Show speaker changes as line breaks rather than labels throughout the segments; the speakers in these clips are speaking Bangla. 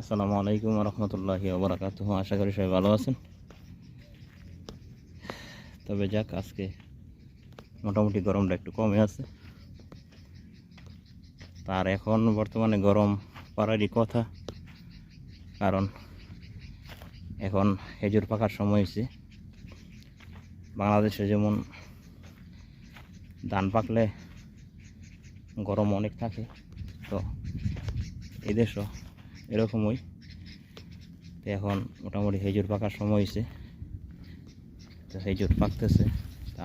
আসসালামু আলাইকুম রহমতুল্লাহি ওবরাকাত আশা করি সবাই ভালো আছেন। তবে যাক, আজকে মোটামুটি গরমটা একটু কমে আছে। তার এখন বর্তমানে গরম পাড়ারই কথা, কারণ এখন খেজুর পাকার সময় হয়েছে। বাংলাদেশে যেমন ধান পাকলে গরম অনেক থাকে, তো এই দেশও এরকমই। তো এখন মোটামুটি হেজুর পাকার সময় হয়েছে তো খেজুর পাকতেছে।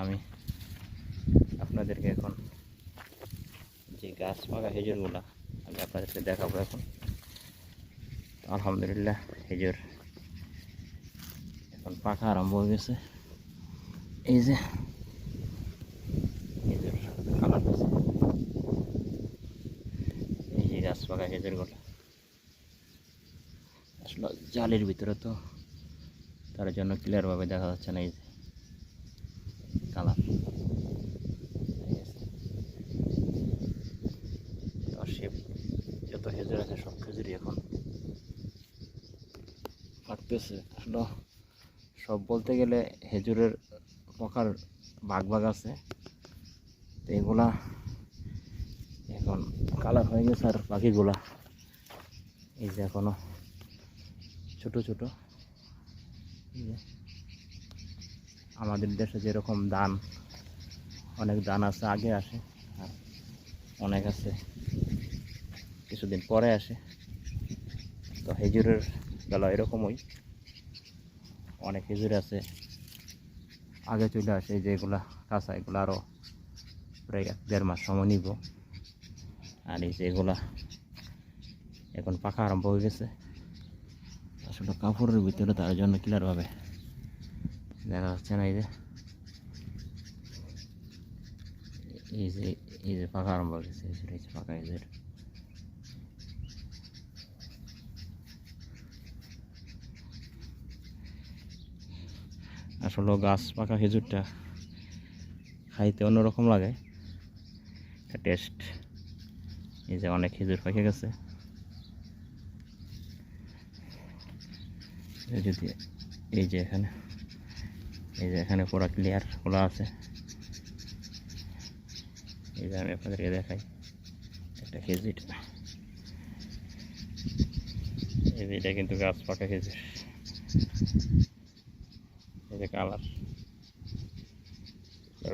আমি আপনাদেরকে এখন যে গাছ পাকা খেজুরগুলা আমি আপনাদেরকে দেখাবো এখন। আলহামদুলিল্লাহ হেজুর এখন পাকা আরম্ভ হয়ে গেছে। এই যে খেজুর কালার এই যে গাছ পাকা খেজুরগুলো। আসলে জালের ভিতরে তো তার জন্য ক্লিয়ারভাবে দেখা যাচ্ছে না এই যে কালার। যত খেজুর আছে সব খেজুরই এখন। পাকতেছে আসলে সব বলতে গেলে খেজুরের পকার ভাগ ভাগ আছে। তো এগুলা এখন কালার হয়ে গেছে আর বাকিগুলা এই যে এখনও ছোট ছোট। আমাদের দেশে যেরকম ধান, অনেক ধান আছে, আগে আসে, আর অনেক আছে। কিছুদিন পরে আসে। তো হেজুরের বেলা এরকমই। অনেক হেজুর আছে। আগে চলে আসে যেগুলা কাঁচা, এগুলো আরও প্রায় এক দেড় মাস সময় নিব। আর এই যে এগুলা এখন পাখা আরম্ভ হয়ে গেছে। আসলে কাপড়ের ভিতরে তার জন্য ক্লিয়ারভাবে দেখা যাচ্ছে না এই যে। এই যে এই যে পাকা আরম্ভ হয়ে যে, এই যে পাকা এই যে। আসলে গাছ পাকা খেজুরটা খাইতে অন্যরকম লাগে। টেস্ট এই যে অনেক খেজুর পাকে গেছে। যদি এই যে এখানে, এই যে এখানে পুরো ক্লিয়ার খোলা আছে। এই যে আমি আপনাদেরকে দেখাই, একটা খেজুর। এই এটা কিন্তু গাছ পাকা খেজুর। এই যে কালার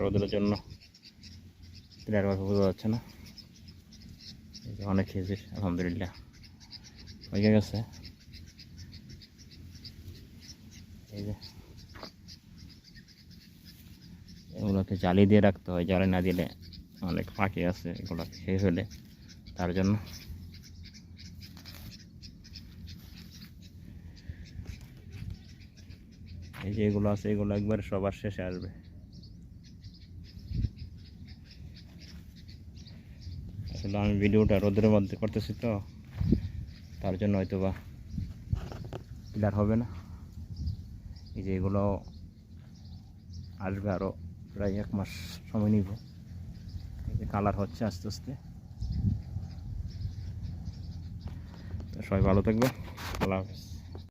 রোদের জন্য। ক্লিয়ারভাবে বোঝা যাচ্ছে না। অনেক খেজুর, আলহামদুলিল্লাহ। হয়ে গেছে। এগুলোকে জালি দিয়ে রাখতে হয়, জালি না দিলে অনেক পাখি আছে, এগুলো খেয়ে ফেলে তার জন্য। এই যে এগুলো আছে, এগুলো একবার সবার শেষে আসবে। আসলে আমি ভিডিওটা রোদের মধ্যে করতেছি তো, তার জন্য হয়তো বা ক্লিয়ার হবে না। এই যে এগুলো আসবে আরও প্রায় এক মাস সময় নিব। এই যে কালার হচ্ছে আস্তে আস্তে। সবাই ভালো থাকবে আল্লাহ হাফেজ।